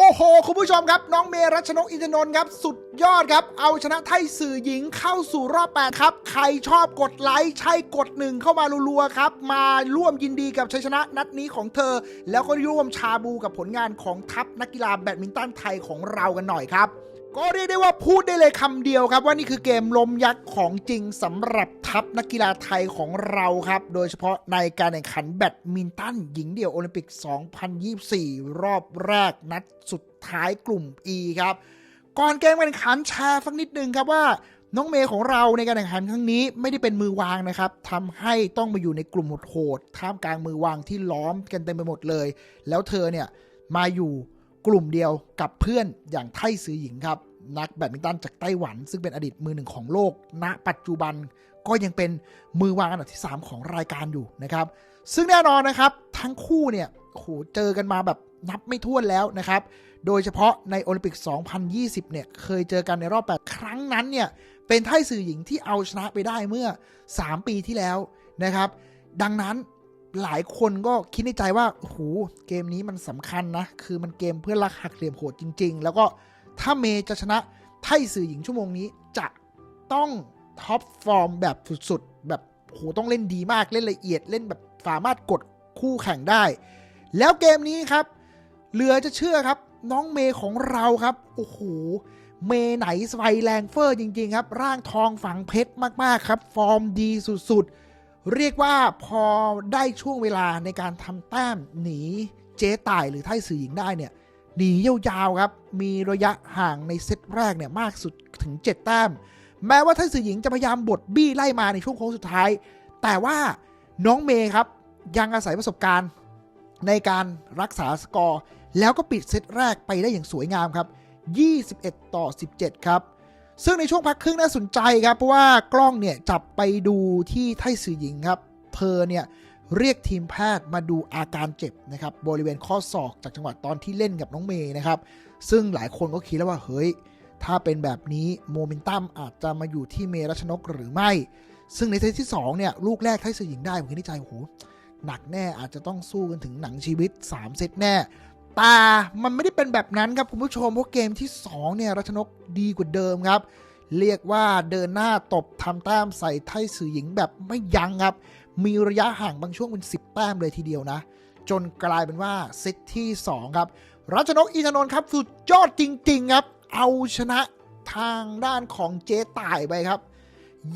โอ้โห คุณผู้ชมครับ น้องเมรัชนกอินทนนท์ครับ สุดยอดครับ เอาชนะไทยสื่อหญิงเข้าสู่รอบ 8 ครับ ใครชอบกดไลค์ ใช่กดหนึ่งเข้ามารัวๆครับ มาร่วมยินดีกับชัยชนะนัดนี้ของเธอ แล้วก็ร่วมชาบูกับผลงานของทัพนักกีฬาแบดมินตันไทยของเรากันหน่อยครับ ก็เรียกได้ว่าพูดได้เลยคำเดียวครับ ว่านี่คือเกมลมยักษ์ของจริงสำหรับทัพนักกีฬาไทยของเราครับ โดยเฉพาะในการแข่งขันแบดมินตันหญิงเดี่ยวโอลิมปิก 2024 รอบแรกนัดสุดท้ายกลุ่ม E ครับ ก่อนเกมการแข่งขันแชร์สักนิดนึงครับว่าน้องเมย์ของเราในการแข่งขันครั้งนี้ไม่ได้เป็นมือวางนะครับทำให้ต้องมาอยู่ในกลุ่มโหดๆท่ามกลางมือวางที่ล้อมกันเต็มไปหมดเลย แล้วเธอเนี่ยมาอยู่กลุ่มเดียวกับเพื่อนอย่างไทซือหญิงครับ นักแบดมินตันจากไต้หวัน ซึ่งเป็นอดีตมือหนึ่งของโลก ณ ปัจจุบันก็ยังเป็นมือวางอันดับที่ 3 ของรายการอยู่นะครับ ซึ่งแน่นอนนะครับ ทั้งคู่เนี่ยโหเจอกันมาแบบนับไม่ถ้วนแล้วนะครับ โดยเฉพาะในโอลิมปิก 2020 เนี่ย เคยเจอกันในรอบ 8 ครั้งนั้นเนี่ย เป็นไทสื่อหญิงที่เอาชนะไปได้เมื่อ 3 ปีที่แล้วนะครับ ดังนั้นหลายคนก็คิดในใจว่าโอ้โหเกมนี้มันสำคัญนะ คือมันเกมเพื่อรักหักเหลี่ยมโหดจริง ๆ แล้วก็ ถ้าเมย์จะชนะไทสื่อหญิงชั่วโมงนี้จะต้องท็อปฟอร์มแบบสุดๆ แบบโหต้องเล่นดีมากเล่นละเอียดเล่นแบบสามารถกดคู่แข่งได้ แล้วเกมนี้ครับ เหลือจะเชื่อครับ น้องเมย์ของเราครับ โอ้โห เมย์ไหนไฟแรงเฟอร์จริง ๆ ครับ ร่างทองฝังเพชรมากๆครับ ฟอร์มดีสุดๆ เรียกว่าพอได้ช่วงเวลาในการทำแต้มหนีเจ๊ตายหรือไทสื่อหญิงได้เนี่ย หนียาวๆครับ มีระยะห่างในเซตแรกเนี่ยมากสุดถึง 7 แต้ม แม้ว่าไทยสื่อหญิงจะพยายามบดบี้ไล่มาในช่วงโค้งสุดท้าย แต่ว่าน้องเมย์ครับ ยังอาศัยประสบการณ์ในการรักษาสกอร์ แล้วก็ปิดเซตแรกไปได้อย่างสวยงามครับ 21 ต่อ 17 ครับ ซึ่งในช่วงพักครึ่งน่าสนใจครับ เพราะว่ากล้องเนี่ยจับไปดูที่ไทสื่อหญิงครับ เธอเนี่ย เรียกทีมแพทย์มาดูอาการเจ็บนะครับบริเวณข้อศอกจากจังหวะตอนที่เล่นกับน้องเมย์นะครับ ซึ่งหลายคนก็คิดแล้วว่าเฮ้ย ถ้าเป็นแบบนี้โมเมนตัมอาจจะมาอยู่ที่เมรัชนกหรือไม่ ซึ่งในเซตที่2เนี่ยลูกแรกไทสื่อหญิงได้ผมคิดในใจโอ้โหหนักแน่อาจจะต้องสู้กันถึงหนังชีวิต 3 เซตแน่แต่มันไม่ได้เป็นแบบนั้นครับคุณผู้ชมเพราะเกมที่2เนี่ยรัชนกดีกว่าเดิมครับ เรียกว่าเดินหน้าตบทำแต้มใส่ไทยสื่อหญิงแบบไม่ยั้งครับ มีระยะห่างบางช่วงเป็น 10 แต้มเลยทีเดียวนะ จนกลายเป็นว่าเซตที่ 2 ครับ รัชนกอินทนนท์ครับ สุดยอดจริง ๆ ครับ เอาชนะทางด้านของเจ๊ต่ายไปครับ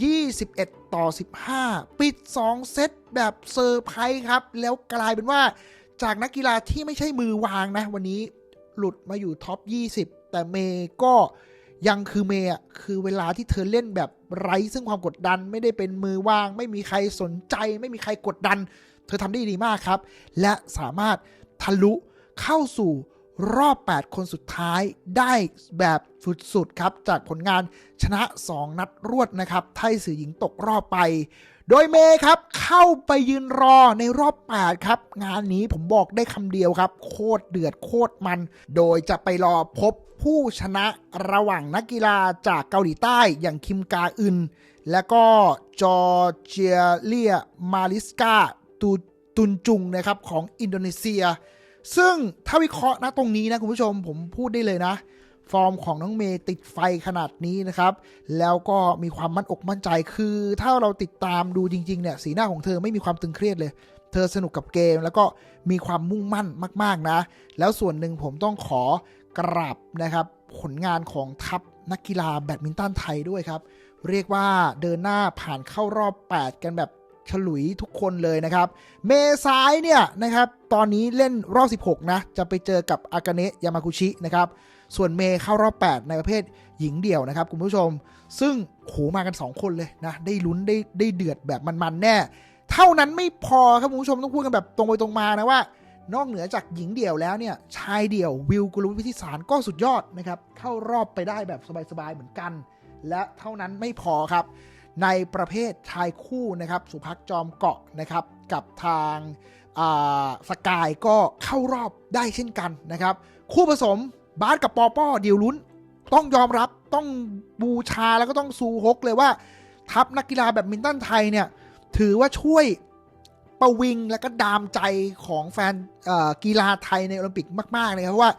21 ต่อ 15 ปิด 2 เซตแบบเซอร์ไพรส์ครับ แล้วกลายเป็นว่าจากนักกีฬาที่ไม่ใช่มือวางนะ วันนี้หลุดมาอยู่ท็อป 20 แต่เมย์ก็ยังคือเมย์อะคือเวลาที่เธอเล่นแบบ ไร้ซึ่งความกดดันไม่ได้เป็นมือว่าง ไม่มีใครสนใจ ไม่มีใครกดดัน เธอทำได้ดีมากครับ และสามารถทะลุเข้าสู่รอบ 8 คนสุดท้ายได้แบบสุดๆครับ จากผลงานชนะ 2 นัดรวดนะครับ ไทยสื่อหญิงตกรอบไป โดยเมย์ครับเข้าไปยืนรอในรอบ 8 ครับ งานนี้ผมบอกได้คำเดียวครับ โคตรเดือดโคตรมัน โดยจะไปรอพบผู้ชนะระหว่างนักกีฬาจากเกาหลีใต้อย่างคิมกาอึน และก็จอร์เจียเลียมาลิสกาตูตุนจุงนะครับของอินโดนีเซีย ซึ่งถ้าวิเคราะห์นะตรงนี้นะคุณผู้ชมผมพูดได้เลยนะ ฟอร์มของน้องเมย์ติดไฟขนาดนี้นะครับ แล้วก็มีความมั่นอกมั่นใจ คือถ้าเราติดตามดูจริงๆเนี่ยสีหน้าของเธอไม่มีความตึงเครียดเลย เธอสนุกกับเกม แล้วก็มีความมุ่งมั่นมาก ๆนะ แล้วส่วนหนึ่งผมต้องขอกราบนะครับ ผลงานของทัพนักกีฬาแบดมินตันไทยด้วยครับ เรียกว่าเดินหน้าผ่านเข้ารอบ 8 กันแบบฉลุยทุกคนเลยนะครับ เมซ้ายเนี่ยนะครับ ตอนนี้เล่นรอบ 16 นะ จะไปเจอกับอากาเนะยามากุชินะครับ ส่วนเมย์เข้ารอบ 8 ในประเภทหญิงเดี่ยวนะครับคุณผู้ชม ซึ่งโหมากัน 2 คนเลยนะ ได้ลุ้นได้ได้เดือดแบบมันๆแน่ เท่านั้นไม่พอครับคุณผู้ชมต้องพูดกันแบบตรงไปตรงมานะว่า นอกเหนือจากหญิงเดี่ยวแล้วเนี่ยชายเดี่ยววิวกุลวิทิสารก็สุดยอดนะครับเข้ารอบไปได้แบบสบายๆเหมือนกัน และเท่านั้นไม่พอครับ ในประเภทชายคู่นะครับสุพักจอมเกาะนะครับกับทางสกายก็เข้ารอบได้เช่นกันนะครับ คู่ผสม บาสกับปอป้อเดียวลุ้น ต้องยอมรับต้องบูชาแล้วก็ต้องซูฮกเลยว่า ทัพนักกีฬาแบบมินตันไทยเนี่ย ถือว่าช่วยประวิงและก็ดามใจของแฟนกีฬาไทยในโอลิมปิกมาก ๆ เลยครับเพราะว่า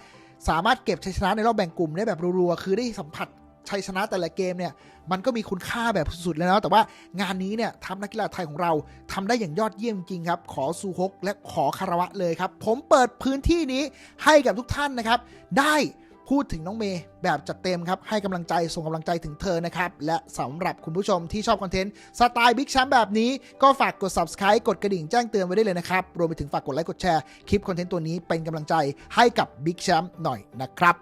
สามารถเก็บชัยชนะในรอบแบ่งกลุ่มได้แบบรัวๆ คือได้สัมผัส ชัยชนะแต่ละเกมเนี่ยมันก็มีคุณค่าแบบสุดๆเลยนะแต่ว่างานนี้เนี่ยทำนักกีฬาไทยของเราทำได้อย่างยอดเยี่ยมจริงครับ ขอซูฮกและขอคารวะเลยครับ ผมเปิดพื้นที่นี้ให้กับทุกท่านนะครับ ได้พูดถึงน้องเมย์แบบจัดเต็มครับ ให้กำลังใจส่งกำลังใจถึงเธอนะครับ และสำหรับคุณผู้ชมที่ชอบคอนเทนต์สไตล์บิ๊กแชมป์แบบนี้ ก็ฝากกด subscribe กดกระดิ่งแจ้งเตือนไว้ได้เลยนะครับ รวมไปถึงฝากกดไลค์กดแชร์คลิปคอนเทนต์ตัวนี้เป็นกำลังใจให้กับบิ๊กแชมป์หน่อยนะครับ